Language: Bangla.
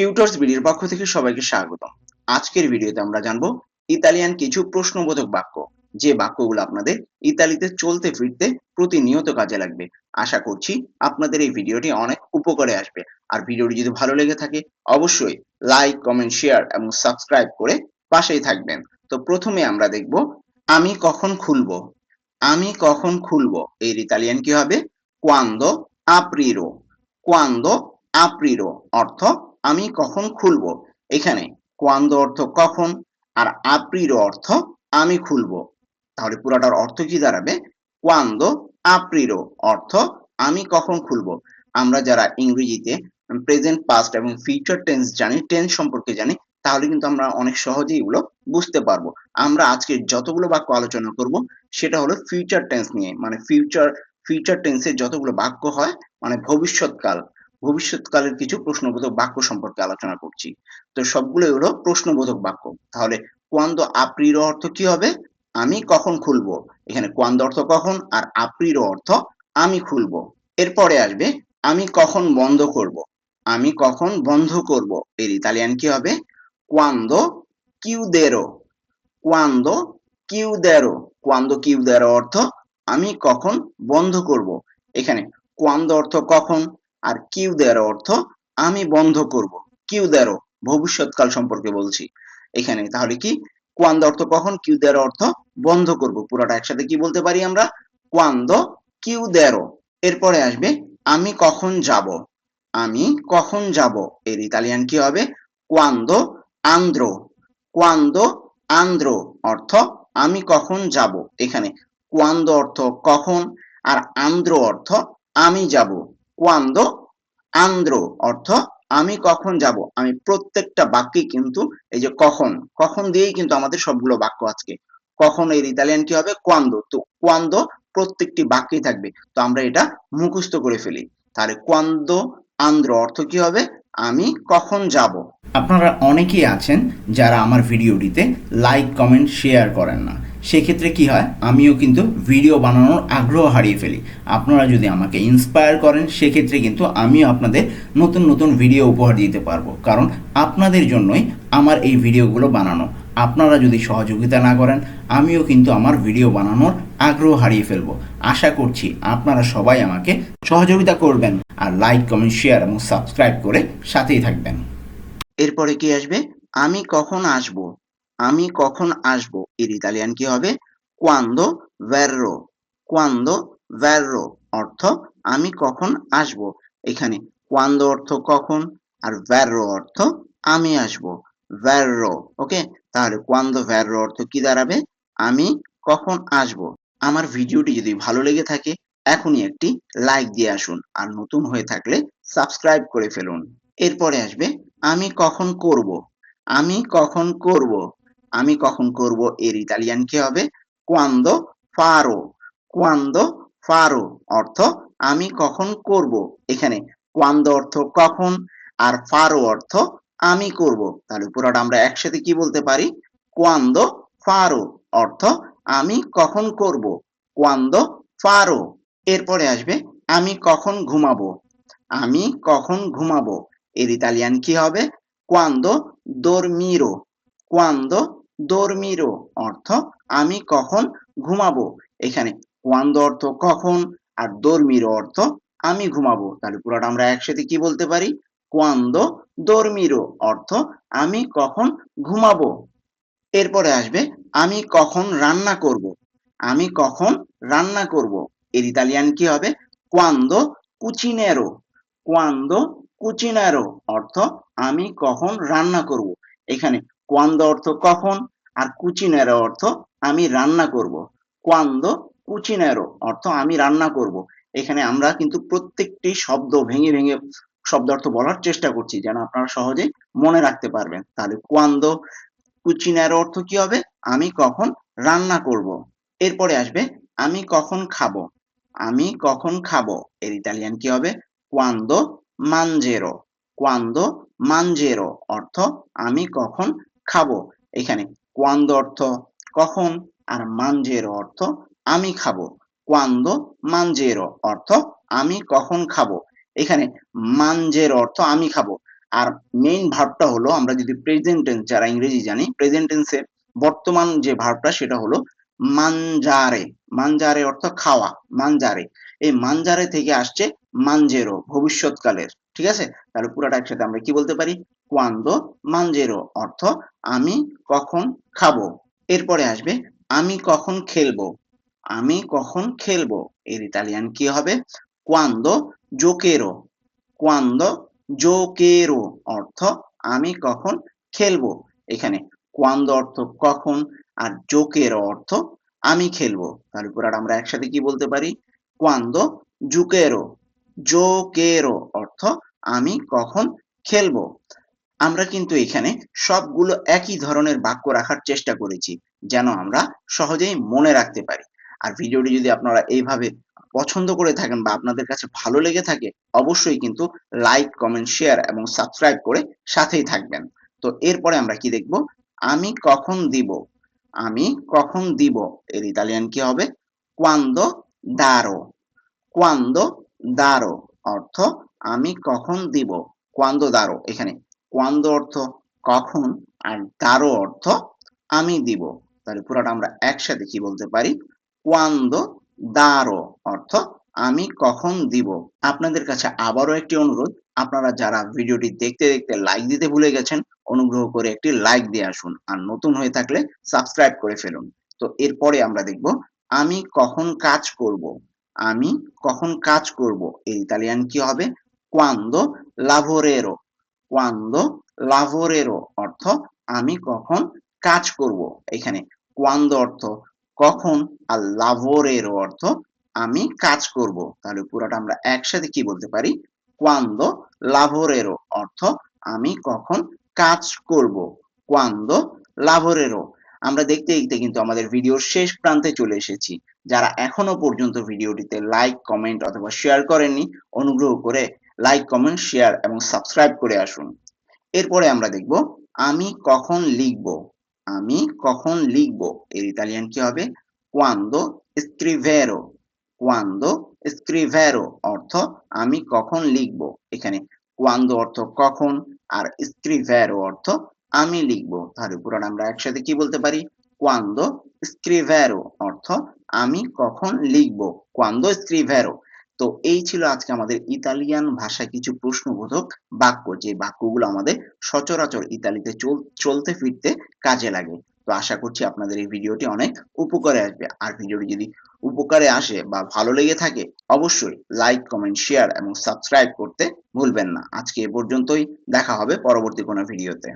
টিউটর্স বিডির পক্ষ থেকে সবাইকে স্বাগত আজকের ভিডিওতে আমরা জানব ইতালিয়ান কিছু প্রশ্নবোধক বাক্য, যে বাক্যগুলো আপনাদের ইতালিতে চলতে ফিরতে প্রতিনিয়ত কাজে লাগবে। আশা করছি আপনাদের এই ভিডিওটি অনেক উপকারে আসবে। আর ভিডিওটি যদি ভালো লেগে থাকে, অবশ্যই লাইক, কমেন্ট, শেয়ার এবং সাবস্ক্রাইব করে পাশেই থাকবেন। তো প্রথমে আমরা দেখব, আমি কখন খুলবো? আমি কখন খুলবো? এর ইতালিয়ান কি হবে? কোয়ান্দো আপ্রিরো কোয়ান্দো আপ্রিরো অর্থ আমি কখন খুলবো? এখানে কোয়ান্দো অর্থ কখন আর আপ্রিরো অর্থ আমি খুলবো। তাহলে পুরাটার অর্থ কি দাঁড়াবে? কোয়ান্দো আপ্রিরো অর্থ আমি কখন খুলবো? আমরা যারা ইংরেজিতে প্রেজেন্ট পাস্ট এবং ফিউচার টেন্স জানি টেন্স সম্পর্কে জানি, তাহলে কিন্তু আমরা অনেক সহজেই এগুলো বুঝতে পারব। আমরা আজকে যতগুলো বাক্য আলোচনা করব, সেটা হলো ফিউচার টেন্স নিয়ে। মানে ফিউচার ফিউচার টেন্সের যতগুলো বাক্য হয় মানে ভবিষ্যৎকাল। ভবিষ্যৎকালের কিছু প্রশ্নবোধক বাক্য সম্পর্কে আলোচনা করছি। তো সবগুলো হলো প্রশ্নবোধক বাক্য। তাহলে কোয়ান্দো আপ্রির অর্থ কি হবে? আমি কখন খুলবো? এখানে কোয়ান্দ অর্থ কখন? আর আপ্রির অর্থ আমি খুলবো। এরপরে আসবে, আমি কখন বন্ধ করব? আমি কখন বন্ধ করব? এর ইতালিয়ান কি হবে? কোয়ান্দো কিউদেরো। কোয়ান্দো কিউদেরো। কোয়ান্দো কিউদেরো অর্থ আমি কখন বন্ধ করব? এখানে কোয়ান্দ অর্থ কখন? আর কিউ দেয়ার অর্থ আমি বন্ধ করব। কিউ দেয়ারো ভবিষ্যৎকাল সম্পর্কে বলছি। এখানে তাহলে কি? কোয়ান্দ অর্থ কখন? কিউ দেয়ার অর্থ বন্ধ করব। পুরোটা একসাথে কি বলতে পারি আমরা? কোয়ান্দ কিউ দেয়ারো এরপরে আসবে আমি কখন যাব? আমি কখন যাব? এর ইতালিয়ান কি হবে? কোয়ান্দ আন্দ্রো কোয়ান্দ আন্দ্রো অর্থ আমি কখন যাব? এখানে কোয়ান্দ অর্থ কখন? আর আন্দ্রো অর্থ আমি যাব। কোয়ান্দো আন্দ্রো অর্থ আমি কখন যাব? আমি প্রত্যেকটা বাক্যে কিন্তু এই যে কখন কখন দিয়েই কিন্তু আমাদের সবগুলো বাক্য আজকে। কখন এর ইতালিয়ান কি হবে? কোয়ান্দো তো কোয়ান্দো প্রত্যেকটি বাক্যেই থাকবে। তো আমরা এটা মুখস্থ করে ফেলি। তাহলে কোয়ান্দো আন্দ্র অর্থ কি হবে? আমি কখন যাব? আপনারা অনেকেই আছেন যারা আমার ভিডিওটিতে লাইক কমেন্ট শেয়ার করেন না। সেক্ষেত্রে কি হয়? আমিও কিন্তু ভিডিও বানানোর আগ্রহ হারিয়ে ফেলি। আপনারা যদি আমাকে ইন্সপায়ার করেন, সেক্ষেত্রে কিন্তু আমিও আপনাদের নতুন নতুন ভিডিও উপহার দিতে পারব। কারণ আপনাদের জন্যই আমার এই ভিডিওগুলো বানানো। আপনারা যদি সহযোগিতা না করেন, আমিও কিন্তু আমার ভিডিও বানানোর আগ্রহ হারিয়ে ফেলব। আশা করছি আপনারা সবাই আমাকে সহযোগিতা করবেন আর লাইক কমেন্ট শেয়ার এবং সাবস্ক্রাইব করে সাথেই থাকবেন। এরপরে কি আসবে? আমি কখন আসব? আমি কখন আসব? এর ইতালিয়ান কি হবে? কোয়ান্দো ভ্যাররো কোয়ান্দো ভ্যাররো অর্থ, আমি কখন আসব? এখানে কোয়ান্দো অর্থ কখন? আর ভ্যাররো অর্থ, আমি আসব। ভ্যাররো ওকে তাহলে কোয়ান্দো ভ্যাররো অর্থ কি দাঁড়াবে? আমি কখন আসব? আমার ভিডিওটি যদি ভালো লেগে থাকে, এখনই একটি লাইক দিয়ে আসুন। আর নতুন হয়ে থাকলে সাবস্ক্রাইব করে ফেলুন। এরপরে আসবে, আমি কখন করব? আমি কখন করব? আমি কখন করব এর ইতালিয়ান কি হবে? কোয়ান্দো ফারো কোয়ান্দো ফারো অর্থ আমি কখন করব। এখানে কোয়ান্দো অর্থ কখন আর ফারো অর্থ আমি করব। তাহলে পুরোটা আমরা একসাথে কি বলতে পারি? কোয়ান্দো ফারো অর্থ আমি কখন করব। কোয়ান্দো ফারো এরপরে আসবে আমি কখন ঘুমাবো। আমি কখন ঘুমাবো? এর ইতালিয়ান কি হবে? কোয়ান্দো দোরমিরো কোয়ান্দো দর্মিরো অর্থ আমি কখন ঘুমাবো? এখানে কোয়ান্দো অর্থ কখন আর দর্মিরো অর্থ আমি ঘুমাবো। তাহলে পুরোটা আমরা একসাথে কি বলতে পারি? কোয়ান্দো দর্মিরো অর্থ আমি কখন ঘুমাবো। এরপরে আসবে আমি কখন রান্না করব। আমি কখন রান্না করব। এর ইতালিয়ান কি হবে? কোয়ান্দো কুচিনেরো। কোয়ান্দো কুচিনেরো অর্থ আমি কখন রান্না করব। এখানে কোয়ান্দো অর্থ কখন আর কুচিনেরো অর্থ আমি রান্না করব। কোয়ান্দো কুচিনেরো অর্থ আমি রান্না করব। এখানে আমরা কিন্তু প্রত্যেকটি শব্দ ভেঙে ভেঙে শব্দ অর্থ বলার চেষ্টা করছি যেন আপনারা সহজে মনে রাখতে পারবেন। তাহলে কোয়ান্দো কুচিনেরো অর্থ কি হবে? আমি কখন রান্না করব। এরপরে আসবে আমি কখন খাব। আমি কখন খাব? এর ইতালিয়ান কি হবে? কোয়ান্দো মানজেরো কোয়ান্দো মানজেরো অর্থ আমি কখন খাব। এখানে কোয়ান্দো অর্থ কখন আর মানজেরো অর্থ আমি খাব। কোয়ান্দো মানজেরো অর্থ আমি কখন খাব। এখানে মানজের অর্থ আমি খাব। আর মেইন ভার্বটা হলো, আমরা যদি প্রেজেন্ট টেন্স যারা ইংরেজি জানি প্রেজেন্ট টেন্সের বর্তমান যে ভার্বটা সেটা হলো মানজারে মানজারে অর্থ খাওয়া মানজারে এই মানজারে থেকে আসছে মানজেরো ভবিষ্যৎকালের। ঠিক আছে? তাহলে পুরাটা একসাথে আমরা কি বলতে পারি? কোয়ান্দো মানজেরো অর্থ আমি কখন খাব। এরপরে আসবে আমি কখন খেলব। আমি কখন খেলব? এর ইতালিয়ান কি হবে? কোয়ান্দো জোকেরো কোয়ান্দো জোকেরো অর্থ আমি কখন খেলব। এখানে কোয়ান্দো অর্থ কখন আর জোকেরো অর্থ আমি খেলব। তাহলে পুরাটা আমরা একসাথে কি বলতে পারি? কোয়ান্দো জুকেরো জোকেরো অর্থ আমি কখন খেলব। আমরা কিন্তু এখানে সবগুলো একই ধরনের বাক্য রাখার চেষ্টা করেছি, যেন আমরা সহজেই মনে রাখতে পারি। আর ভিডিওটি যদি আপনারা এইভাবে পছন্দ করে থাকেন বা আপনাদের কাছে ভালো লেগে থাকে, অবশ্যই কিন্তু লাইক, কমেন্ট, শেয়ার এবং সাবস্ক্রাইব করে সাথেই থাকবেন। তো এরপরে আমরা কি দেখব? আমি কখন দিব? আমি কখন দিব? এর ইতালিয়ান কি হবে? কোয়ান্দো দারো কোয়ান্দো দারো অর্থ আমি কখন দিব? কোয়ান্দো দারো এখানে কোয়ান্দো অর্থ কখন আর দারো অর্থ আমি দিব। তাহলে পুরোটা আমরা একসাথে কি বলতে পারি? কোয়ান্দো দারো অর্থ আমি কখন দিব। আপনাদের কাছে আবারও একটি অনুরোধ, আপনারা যারা ভিডিওটি দেখতে দেখতে লাইক দিতে ভুলে গেছেন, অনুগ্রহ করে একটি লাইক দিয়ে আসুন। আর নতুন হয়ে থাকলে সাবস্ক্রাইব করে ফেলুন। তো এরপরে আমরা দেখব, আমি কখন কাজ করব? আমি কখন কাজ করব? এই ইতালিয়ান কি হবে? কোয়ান্দো লাভোরেরো কোয়ান্দো লাভোরেরো অর্থ আমি কখন কাজ করব। এখানে কোয়ান্দো অর্থ কখন আর লাভোরেরো অর্থ আমি কাজ করব। তাহলে পুরোটা আমরা একসাথে কি বলতে পারি? কোয়ান্দো লাভোরেরো অর্থ আমি কখন কাজ করব। কোয়ান্দো লাভোরেরো আমরা দেখতে দেখতে কিন্তু আমাদের ভিডিওর শেষ প্রান্তে চলে এসেছি। যারা এখনও পর্যন্ত ভিডিওটিতে লাইক কমেন্ট অথবা শেয়ার করেননি, অনুগ্রহ করে লাইক কমেন্ট শেয়ার এবং সাবস্ক্রাইব করে আসুন। এরপরে আমরা দেখব, আমি কখন লিখব? আমি কখন লিখব? এর ইতালিয়ান কি হবে? কোয়ান্দো স্ক্রিভেরো কোয়ান্দো স্ক্রিভেরো অর্থ আমি কখন লিখব? এখানে কোয়ান্দো অর্থ কখন, আর স্ক্রিভেরো অর্থ আমি লিখব। তাহলে পুরান আমরা একসাথে কি বলতে পারি? কোয়ান্দো স্ক্রিভেরো অর্থ আমি কখন লিখব? কোয়ান্দো স্ক্রিভেরো তো এই ছিল আজকে আমাদের ইতালিয়ান ভাষা কিছু প্রশ্নবোধক বাক্য, যে বাক্যগুলো আমাদের সচরাচর ইতালিতে চলতে ফিরতে কাজে লাগে। তো আশা করছি আপনাদের এই ভিডিওটি অনেক উপকারে আসবে। আর ভিডিওটি যদি উপকারে আসে বা ভালো লেগে থাকে, অবশ্যই লাইক কমেন্ট শেয়ার এবং সাবস্ক্রাইব করতে ভুলবেন না। আজকে এ পর্যন্তই। দেখা হবে পরবর্তী কোনো ভিডিওতে।